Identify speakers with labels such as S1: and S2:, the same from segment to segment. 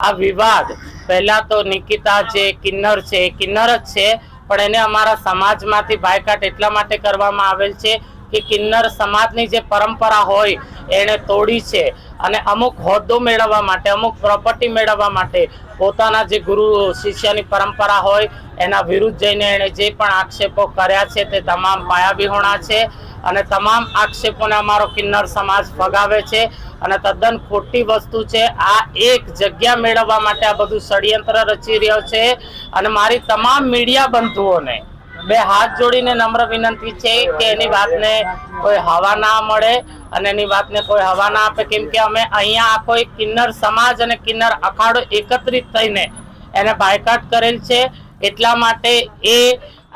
S1: આ વિવાદ. પહેલા તો નિકિતા જે કિન્નર છે એ કિન્નર જ છે, પણ એને અમારા સમાજમાંથી બાયકાટ એટલા માટે કરવામાં આવેલ છે કે કિન્નર સમાજની જે પરંપરા હોય, એને તોડી છે અને અમુક હોદ્દો મેળવવા માટે, અમુક પ્રોપર્ટી મેળવવા માટે પોતાના જે ગુરુ શિષ્યની પરંપરા હોય, એના વિરુદ્ધ જઈને એણે જે પણ આક્ષેપો કર્યા છે તે તમામ પાયાવિહોણા છે અને તમામ આક્ષેપોને અમારો કિન્નર સમાજ ફગાવે છે. અને તદ્દન ખોટી વસ્તુ છે, આ એક જગ્યા મેળવવા માટે આ બધું ષડયંત્ર રચી રહ્યો છે અને મારી તમામ મીડિયા બંધુઓને બે હાથ જોડીને નમ્ર વિનંતી છે કે એની વાતને કોઈ હવા ના મળે અને એની વાતને કોઈ હવા ના આપે. કેમ કે અમે અહીંયા આખો એક કિન્નર સમાજ અને કિન્નર અખાડો એકત્રિત થઈને એને બાયકાટ કરેલ છે. એટલા માટે એ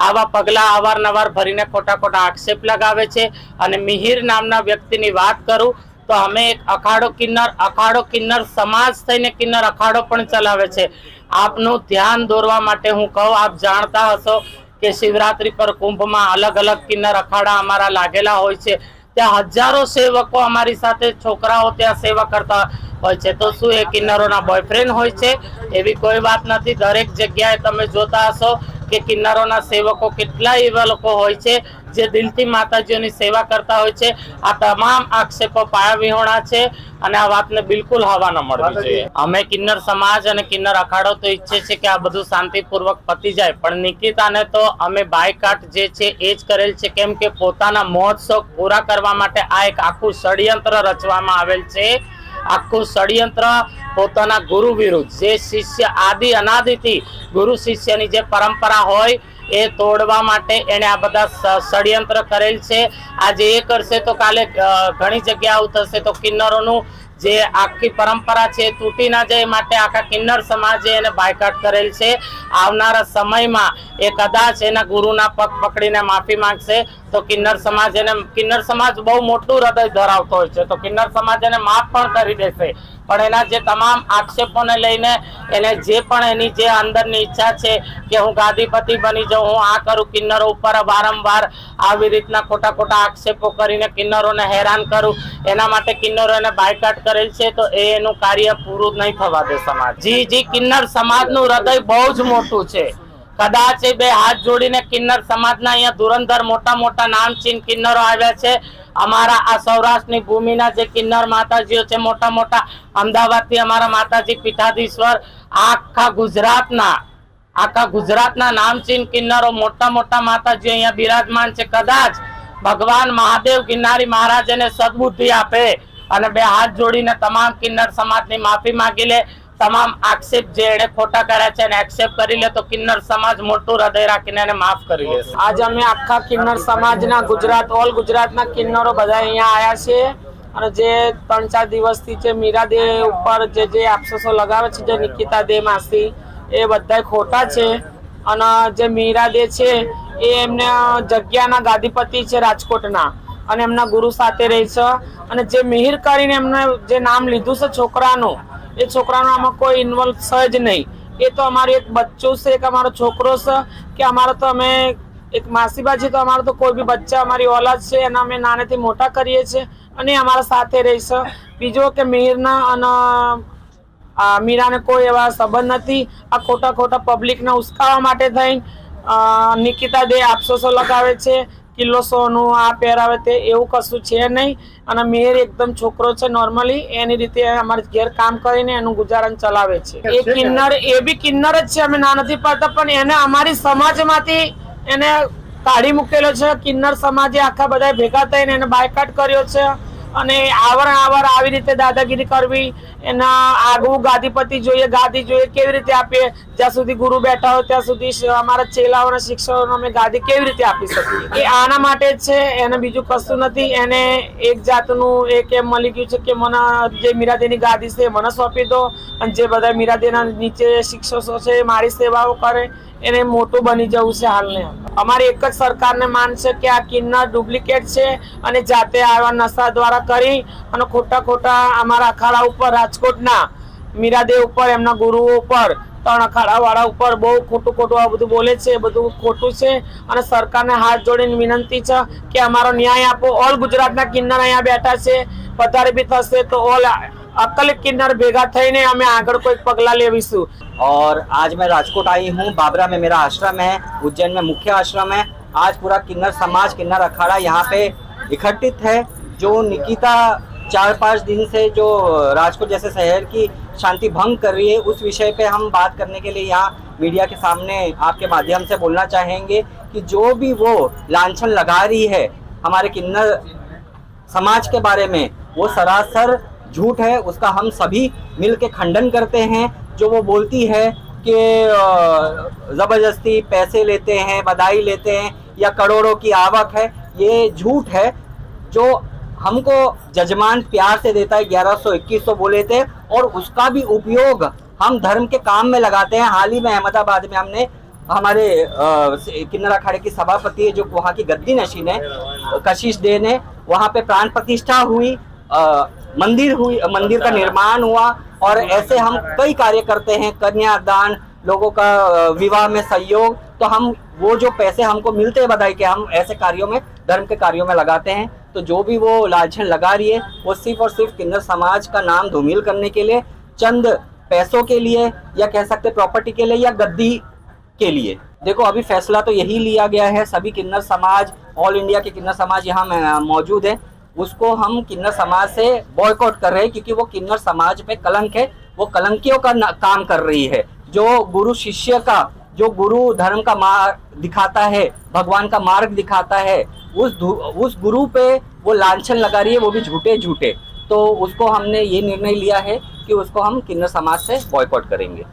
S1: આવા પગલા અવારનવાર ભરીને ખોટા ખોટા આક્ષેપ લગાવે છે. અને મિહિર નામના વ્યક્તિની વાત કરું તો અમે એક અખાડો કિન્નર અખાડો કિન્નર સમાજ થઈને કિન્નર અખાડો પણ ચલાવે છે. આપનું ધ્યાન દોરવા માટે હું કહું, આપ જાણતા હશો કે શિવરાત્રી પર કુંભમાં અલગ અલગ કિન્નર અખાડા અમારા લાગેલા હોય છે. ત્યાં હજારો સેવકો અમારી સાથે, છોકરાઓ ત્યાં સેવા કરતા હોય છે. તો શું એ કિન્નરોના બોયફ્રેન્ડ હોય છે? એવી કોઈ વાત નથી. દરેક જગ્યાએ તમે જોતા હશો કે કિન્નરોના સેવકો કેટલા એવા લોકો હોય છે જે દિલથી માતાજીઓની સેવા કરતા હોય છે. આ તમામ આક્ષેપો પાયાવિહોણા છે અને આ વાતને બિલકુલ હવા ન મળવી જોઈએ. અમે કિન્નર સમાજ અને કિન્નર અખાડો તો ઈચ્છે છે કે આ બધું શાંતિપૂર્વક પતી જાય. પણ નિકિતાને તો અમે બાયકાટ જે છે એ જ કરેલ છે કેમ કે પોતાના મહોત્સવ પૂરા કરવા માટે આ એક આખું ષડયંત્ર રચવામાં આવેલ છે. આખું ષડયંત્ર પોતાના ગુરુ વિરુદ્ધ. જે શિષ્ય આદિ અનાદિથી ગુરુ શિષ્યની જે પરંપરા હોય એ તોડવા માટે એને આ બધા ષડયંત્ર કરેલ છે. આજે એ કરશે તો કાલે ઘણી જગ્યાઓ થશે તો કિન્નરોનું જે આખી પરંપરા છે તૂટી ના જાય માટે આખા કિન્નર સમાજે એને બાયકાટ કરેલ છે. આવનારા સમયમાં એ કદાચ એના ગુરુના પગ પકડીને માફી માંગશે તો કિન્નર સમાજ એને, કિન્નર સમાજ બહુ મોટું હૃદય ધરાવતો હોય છે તો કિન્નર સમાજ એને માફ પણ કરી દેશે. પણ એના જે તમામ આક્ષેપોને લઈને એને જે પણ એની જે અંદરની ઈચ્છા છે કે હું ગાદીપતિ બની જાઉં, હું આ કરું, કિન્નરો ઉપર વારંવાર આવી રીતના ખોટા ખોટા આક્ષેપો કરીને કિન્નરોને હેરાન કરું, એના માટે કિન્નરો એને બાયકાટ કરેલ છે, તો એ એનું કાર્ય પૂરું નહીં થવા દે સમાજ. જી જી, કિન્નર સમાજનું હૃદય બહુ જ મોટું છે. કદાચ એ બે હાથ જોડીને કિન્નર સમાજના અહીંયા ધુરંધર મોટા મોટા નામચીન કિન્નરો આવ્યા છે. અમારા આ સૌરાષ્ટ્રની ભૂમિના જે કિન્નર માતાજીઓ છે, મોટા મોટા અમદાવાદથી અમારા માતાજી પીઠાધીશ્વર, આખા ગુજરાતના આખા ગુજરાતના નામચીન કિન્નરો, મોટા મોટા માતાજી અહીંયા બિરાજમાન છે. કદાચ ભગવાન મહાદેવ ગિરનારી મહારાજ એને સદબુદ્ધિ આપે અને બે હાથ જોડીને તમામ કિન્નર સમાજની માફી માંગી લે. તમામ આક્ષેપ જે એને ખોટા કર્યા છે એને એક્સેપ્ટ કરી લે તો કિન્નર સમાજ મોટું હૃદય રાખીને એને માફ કરી લેશે
S2: આજ અમે આખા કિન્નર સમાજના ગુજરાત, ઓલ ગુજરાતના કિન્નરો બધા અહીંયા આવ્યા છે. અને જે ત્રણ ચાર દિવસથી જે મીરા દે ઉપર જે જે આપસોસો લગાવે છે, જે નિકિતા દે માસી, એ બધા ખોટા છે. અને જે મીરા દે છે, એ એમને જગ્યાના ગાદીપતિ છે રાજકોટના. અને એમના ગુરુ સાથે રહે છે. અને જે મિહિર કરીને એમને જે નામ લીધું છે છોકરાનું એ છોકરાનો આમાં કોઈ ઇન્વોલ્વ છે જ નહીં. એ તો અમારું એક બચ્ચું છે, એક અમારો છોકરો છે, કે અમારો તો અમે એક માસીબા છે તો અમારો તો કોઈ બી બચ્ચા, અમારી ઓલાદ છે, એના અમે નાનેથી મોટા કરીએ છીએ અને અમારા સાથે રહેશે બીજો કે મિહિરના અને મીરાને કોઈ એવા સંબંધ નથી. આ ખોટા ખોટા પબ્લિકને ઉસકાવા માટે થઈ નિકિતા દે આપસોસો લગાવે છે. કિલ્લો સોનું આ પહેરાવે તે એવું કશું છે નહીં. અને મિહિર એકદમ છોકરો છે નોર્મલી એની રીતે અમારે ઘેર કામ કરીને એનું ગુજારણ ચલાવે છે. એ કિન્નર એ બી કિન્નર જ છે અમે ના નથી પાડતા પણ એને અમારી સમાજમાંથી એને કાઢી મૂકેલો છે. કિન્નર સમાજે આખા બધા ભેગા થઈને એને બાયકાટ કર્યો છે. અને આવર આવર આવી રીતે દાદાગીરી કરવી એના આગવું ગાદીપતિ જોઈએ, ગાદી જોઈએ, કેવી રીતે આપીએ? જ્યાં સુધી ગુરુ બેઠા હોય, ત્યાં સુધી અમારા ચેલાઓના, શિક્ષકોને અમે ગાદી કેવી રીતે આપી શકીએ? એ આના માટે જ છે, એને બીજું કશું નથી. એને એક જાતનું એક એમ મળી ગયું છે કે મને જે મીરાદેની ગાદી છે મને સોંપી દો અને જે બધા મીરાદેના નીચે શિક્ષકો છે, એ મારી સેવાઓ કરે. એને મોટું બની જવું છે હાલને. અમારી એક જ સરકારને માન છે કે આ કિન્નર ડુપ્લિકેટ છે અને જાતે આવા નશા દ્વારા કરી અને ખોટા ખોટા અમારા અખાડા ઉપર રાજકોટના મીરાદેવ ઉપર એમના ગુરુઓ ઉપર ત્રણ અખાડા વાળા ઉપર બહુ ખોટું ખોટું આ બધું બોલે છે એ બધું ખોટું છે અને સરકારને હાથ જોડીને વિનંતી છે કે અમારો ન્યાય આપો ઓલ ગુજરાતના કિન્નર અહીંયા બેઠા છે વધારે બી થશે તો ઓલ અકલ કિન્નર ભેગા થઈને અમે આગળ કોઈક પગલા લેવીશું
S3: और आज मैं राजकोट आई हूँ बाबरा में मेरा आश्रम है उज्जैन में मुख्य आश्रम है आज पूरा किन्नर समाज किन्नर अखाड़ा यहाँ पे इकट्ठित है जो निकिता चार पाँच दिन से जो राजकोट जैसे शहर की शांति भंग कर रही है, उस विषय पे हम बात करने के लिए यहाँ मीडिया के सामने आपके माध्यम से बोलना चाहेंगे कि जो भी वो लाछन लगा रही है हमारे किन्नर समाज के बारे में, वो सरासर झूठ है, उसका हम सभी मिल के खंडन करते हैं। जो वो बोलती है कि ज़बरदस्ती पैसे लेते हैं, बधाई लेते हैं या करोड़ों की आवक है, ये झूठ है। जो हमको जजमान प्यार से देता है ग्यारह सौ इक्कीस सौ बोले थे और उसका भी उपयोग हम धर्म के काम में लगाते हैं। हाल ही में अहमदाबाद में हमने हमारे किन्नर अखाड़े की सभापति जो वहाँ की गद्दी नशीन है कशिश डे ने वहाँ पे प्राण प्रतिष्ठा हुई अ, मंदिर हुई मंदिर का निर्माण हुआ और ऐसे हम कई कार्य करते हैं कन्यादान लोगों का विवाह में सहयोग तो हम वो जो पैसे हमको मिलते हैं बधाई के हम ऐसे कार्यों में धर्म के कार्यों में लगाते हैं। तो जो भी वो लालछन लगा रही है, वो सिर्फ़ और सिर्फ़ किन्नर समाज का नाम धूमिल करने के लिए, चंद पैसों के लिए, या कह सकते प्रॉपर्टी के लिए, या गद्दी के लिए। देखो, अभी फैसला तो यही लिया गया है, सभी किन्नर समाज ऑल इंडिया के किन्नर समाज यहाँ मौजूद है। उसको हम किन्नर समाज से बॉयकॉट कर रहे हैं, क्योंकि वो किन्नर समाज पे कलंक है, वो कलंकियों का काम कर रही है। जो गुरु शिष्य का जो गुरु धर्म का मार्ग दिखाता है, भगवान का मार्ग दिखाता है, उस उस गुरु पे वो लांछन लगा रही है, वो भी झूठे झूठे। तो उसको हमने ये निर्णय लिया है कि उसको हम किन्नर समाज से बॉयकॉट करेंगे।